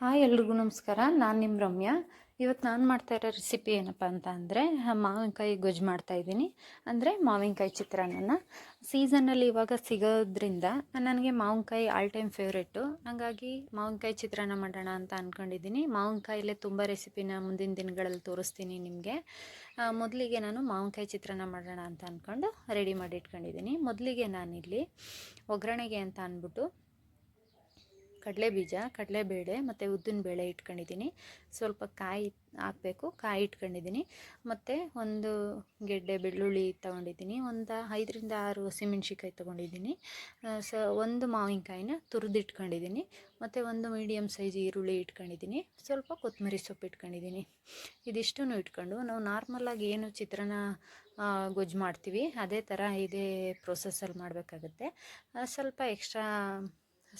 Hi ಎಲ್ರಿಗೂ ನಮಸ್ಕಾರ. ನಾನು ನಿಮ್ಮ ರಮ್ಯಾ. ಇವತ್ತು ನಾನು ಮಾಡ್ತಾ ಇರೋ ರೆಸಿಪಿ ಏನಪ್ಪ ಅಂತ ಅಂದರೆ ಮಾವಿನಕಾಯಿ ಗೊಜ್ಜು ಮಾಡ್ತಾ ಇದ್ದೀನಿ. ಅಂದರೆ ಮಾವಿನಕಾಯಿ ಚಿತ್ರಾನ್ನ ಸೀಸನಲ್ಲಿ ಇವಾಗ ಸಿಗೋದ್ರಿಂದ, ನನಗೆ ಮಾವಿನಕಾಯಿ ಆಲ್ ಟೈಮ್ ಫೇವ್ರೇಟು ಹಾಗಾಗಿ ಮಾವಿನಕಾಯಿ ಚಿತ್ರಾನ್ನ ಮಾಡೋಣ ಅಂತ ಅಂದ್ಕೊಂಡಿದ್ದೀನಿ ಮಾವಿನಕಾಯಿಲೇ ತುಂಬ ರೆಸಿಪಿನ ಮುಂದಿನ ದಿನಗಳಲ್ಲಿ ತೋರಿಸ್ತೀನಿ ನಿಮಗೆ. ಮೊದಲಿಗೆ ನಾನು ಮಾವಿನಕಾಯಿ ಚಿತ್ರಾನ್ನ ಮಾಡೋಣ ಅಂತ ಅಂದ್ಕೊಂಡು ರೆಡಿ ಮಾಡಿ ಇಟ್ಕೊಂಡಿದ್ದೀನಿ. ಮೊದಲಿಗೆ ನಾನಿಲ್ಲಿ ಒಗ್ಗರಣೆಗೆ ಅಂತ ಅಂದ್ಬಿಟ್ಟು ಕಡಲೆಬೀಜ, ಕಡಲೆಬೇಳೆ ಮತ್ತು ಉದ್ದಿನ ಬೇಳೆ ಇಟ್ಕೊಂಡಿದ್ದೀನಿ. ಸ್ವಲ್ಪ ಕಾಯಿ ಹಾಕಬೇಕು, ಕಾಯಿ ಇಟ್ಕೊಂಡಿದ್ದೀನಿ. ಮತ್ತು ಒಂದು ಗೆಡ್ಡೆ ಬೆಳ್ಳುಳ್ಳಿ ತೊಗೊಂಡಿದ್ದೀನಿ. ಒಂದು ಐದರಿಂದ ಆರು ಹಸಿಮೆಣ್ಸಿಕಾಯಿ ತೊಗೊಂಡಿದ್ದೀನಿ. ಸ, ಒಂದು ಮಾವಿನಕಾಯಿನ ತುರಿದಿಟ್ಕೊಂಡಿದ್ದೀನಿ. ಮತ್ತು ಒಂದು ಮೀಡಿಯಮ್ ಸೈಜ್ ಈರುಳ್ಳಿ ಇಟ್ಕೊಂಡಿದ್ದೀನಿ. ಸ್ವಲ್ಪ ಕೊತ್ತಂಬರಿ ಸೊಪ್ಪು ಇಟ್ಕೊಂಡಿದ್ದೀನಿ. ಇದಿಷ್ಟೂ ಇಟ್ಕೊಂಡು ನಾವು ನಾರ್ಮಲಾಗಿ ಏನು ಚಿತ್ರಾನ್ನ ಗೊಜ್ಜು ಮಾಡ್ತೀವಿ, ಅದೇ ಥರ ಇದೇ ಪ್ರೊಸೆಸ್ಸಲ್ಲಿ ಮಾಡಬೇಕಾಗುತ್ತೆ. ಸ್ವಲ್ಪ ಎಕ್ಸ್ಟ್ರಾ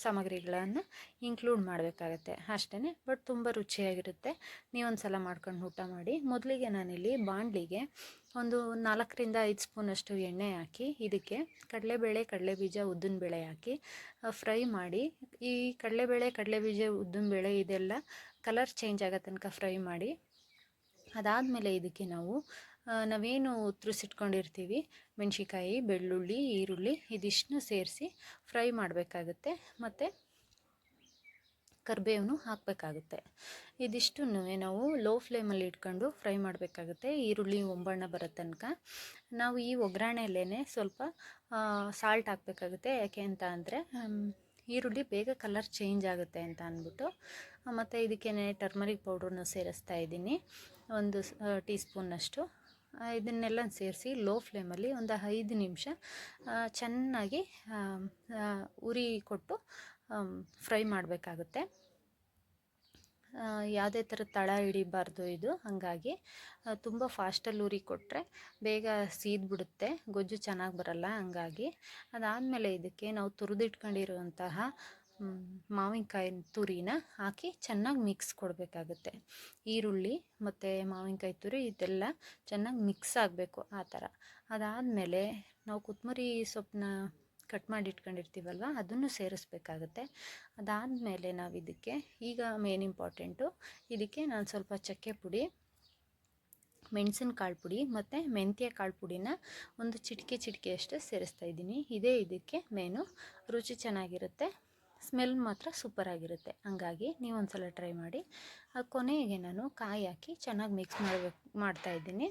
ಸಾಮಗ್ರಿಗಳನ್ನು ಇನ್ಕ್ಲೂಡ್ ಮಾಡಬೇಕಾಗತ್ತೆ. ಅಷ್ಟೇ ಬಟ್ ತುಂಬ ರುಚಿಯಾಗಿರುತ್ತೆ. ನೀವೊಂದು ಸಲ ಮಾಡ್ಕೊಂಡು ಊಟ ಮಾಡಿ, ಮೊದಲಿಗೆ ನಾನಿಲ್ಲಿ ಬಾಣಲಿಗೆ ಒಂದು ನಾಲ್ಕರಿಂದ ಐದು ಸ್ಪೂನಷ್ಟು ಎಣ್ಣೆ ಹಾಕಿ, ಇದಕ್ಕೆ ಕಡಲೆಬೇಳೆ, ಕಡಲೆಬೀಜ, ಉದ್ದಿನಬೇಳೆ ಹಾಕಿ ಫ್ರೈ ಮಾಡಿ, ಈ ಕಡಲೆಬೇಳೆ, ಕಡಲೆಬೀಜ, ಉದ್ದಿನಬೇಳೆ ಇದೆಲ್ಲ ಕಲರ್ ಚೇಂಜ್ ಆಗೋ ತನಕ ಫ್ರೈ ಮಾಡಿ, ಅದಾದಮೇಲೆ ಇದಕ್ಕೆ ನಾವು ನಾವೇನು ಉತ್ತರಿಸಿಟ್ಕೊಂಡಿರ್ತೀವಿ ಮೆಣಸಿಕಾಯಿ ಬೆಳ್ಳುಳ್ಳಿ, ಈರುಳ್ಳಿ ಇದಿಷ್ಟನ್ನು ಸೇರಿಸಿ ಫ್ರೈ ಮಾಡಬೇಕಾಗುತ್ತೆ. ಮತ್ತು ಕರಿಬೇವನು ಹಾಕಬೇಕಾಗುತ್ತೆ. ಇದಿಷ್ಟನ್ನು ನಾವು ಲೋ ಫ್ಲೇಮಲ್ಲಿ ಇಟ್ಕೊಂಡು ಫ್ರೈ ಮಾಡಬೇಕಾಗುತ್ತೆ. ಈರುಳ್ಳಿ ಒಂಬಣ್ಣ ಬರೋ ತನಕ. ನಾವು ಈ ಒಗ್ಗರಣೆಯಲ್ಲೇ ಸ್ವಲ್ಪ ಸಾಲ್ಟ್ ಹಾಕಬೇಕಾಗುತ್ತೆ. ಯಾಕೆ ಅಂತ ಅಂದರೆ ಈರುಳ್ಳಿ ಬೇಗ ಕಲರ್ ಚೇಂಜ್ ಆಗುತ್ತೆ ಅಂತ ಅಂದ್ಬಿಟ್ಟು. ಮತ್ತು ಇದಕ್ಕೇನೆ ಟರ್ಮರಿಕ್ ಪೌಡ್ರನ್ನು ಸೇರಿಸ್ತಾ ಇದ್ದೀನಿ. ಒಂದು ಟೀ ಸ್ಪೂನ್ನಷ್ಟು ಇದನ್ನೆಲ್ಲ ಸೇರಿಸಿ ಲೋ ಫ್ಲೇಮಲ್ಲಿ ಒಂದು ಐದು ನಿಮಿಷ ಚೆನ್ನಾಗಿ ಉರಿ ಕೊಟ್ಟು ಫ್ರೈ ಮಾಡಬೇಕಾಗುತ್ತೆ. ಯಾವುದೇ ಥರ ತಳ ಹಿಡಿಬಾರ್ದು ಇದು, ಹಾಗಾಗಿ ತುಂಬ ಫಾಸ್ಟಲ್ಲಿ ಉರಿ ಕೊಟ್ಟರೆ ಬೇಗ ಸೀದ್ಬಿಡುತ್ತೆ, ಗೊಜ್ಜು ಚೆನ್ನಾಗಿ ಬರಲ್ಲ, ಹಂಗಾಗಿ. ಅದಾದಮೇಲೆ ಇದಕ್ಕೆ ನಾವು ತುರಿದಿಟ್ಕೊಂಡಿರುವಂತಹ ಮಾವಿನಕಾಯಿ ತುರಿನ ಹಾಕಿ ಚೆನ್ನಾಗಿ ಮಿಕ್ಸ್ ಕೊಡಬೇಕಾಗುತ್ತೆ. ಈರುಳ್ಳಿ ಮತ್ತು ಮಾವಿನಕಾಯಿ ತುರಿ ಇದೆಲ್ಲ ಚೆನ್ನಾಗಿ ಮಿಕ್ಸ್ ಆಗಬೇಕು ಆ ಥರ. ಅದಾದಮೇಲೆ ನಾವು ಕೊತ್ತಂಬರಿ ಸೊಪ್ಪನ್ನ ಕಟ್ ಮಾಡಿ ಇಟ್ಕೊಂಡಿರ್ತೀವಲ್ವ, ಅದನ್ನು ಸೇರಿಸ್ಬೇಕಾಗತ್ತೆ. ಅದಾದಮೇಲೆ ನಾವು ಇದಕ್ಕೆ ಈಗ ಮೇನ್ ಇಂಪಾರ್ಟೆಂಟು ಇದಕ್ಕೆ ನಾನು ಸ್ವಲ್ಪ ಚಕ್ಕೆ ಪುಡಿ ಮೆಣಸಿನ ಕಾಳು ಪುಡಿ ಮತ್ತು ಮೆಂತ್ಯ ಕಾಳು ಪುಡಿನ ಒಂದು ಚಿಟಿಕೆ ಚಿಟಿಕೆಯಷ್ಟು ಸೇರಿಸ್ತಾ ಇದ್ದೀನಿ. ಇದೇ ಇದಕ್ಕೆ ಮೇನು ರುಚಿ ಚೆನ್ನಾಗಿರುತ್ತೆ. ಸ್ಮೆಲ್ ಮಾತ್ರ ಸೂಪರಾಗಿರುತ್ತೆ ಹಂಗಾಗಿ ನೀವು ಒಂದು ಸಲ ಟ್ರೈ ಮಾಡಿ. ಕೊನೆಗೆ ನಾನು ಕಾಯಿ ಹಾಕಿ ಚೆನ್ನಾಗಿ ಮಿಕ್ಸ್ ಮಾಡಬೇಕು ಮಾಡ್ತಾಯಿದ್ದೀನಿ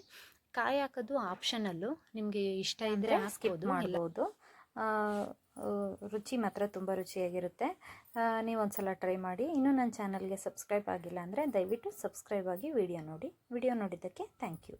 ಕಾಯಿ ಹಾಕೋದು ಆಪ್ಷನಲ್ಲು ನಿಮಗೆ ಇಷ್ಟ ಇದ್ದರೆ ಹಾಕ್ಬೋದು ಮಾಡ್ಬೋದು. ರುಚಿ ಮಾತ್ರ ತುಂಬ ರುಚಿಯಾಗಿರುತ್ತೆ. ನೀವು ಒಂದು ಸಲ ಟ್ರೈ ಮಾಡಿ. ಇನ್ನೂ ನನ್ನ ಚಾನಲ್ಗೆ ಸಬ್ಸ್ಕ್ರೈಬ್ ಆಗಿಲ್ಲ ಅಂದರೆ ದಯವಿಟ್ಟು ಸಬ್ಸ್ಕ್ರೈಬ್ ಆಗಿ ವಿಡಿಯೋ ನೋಡಿ. ವಿಡಿಯೋ ನೋಡಿದ್ದಕ್ಕೆ ಥ್ಯಾಂಕ್ ಯು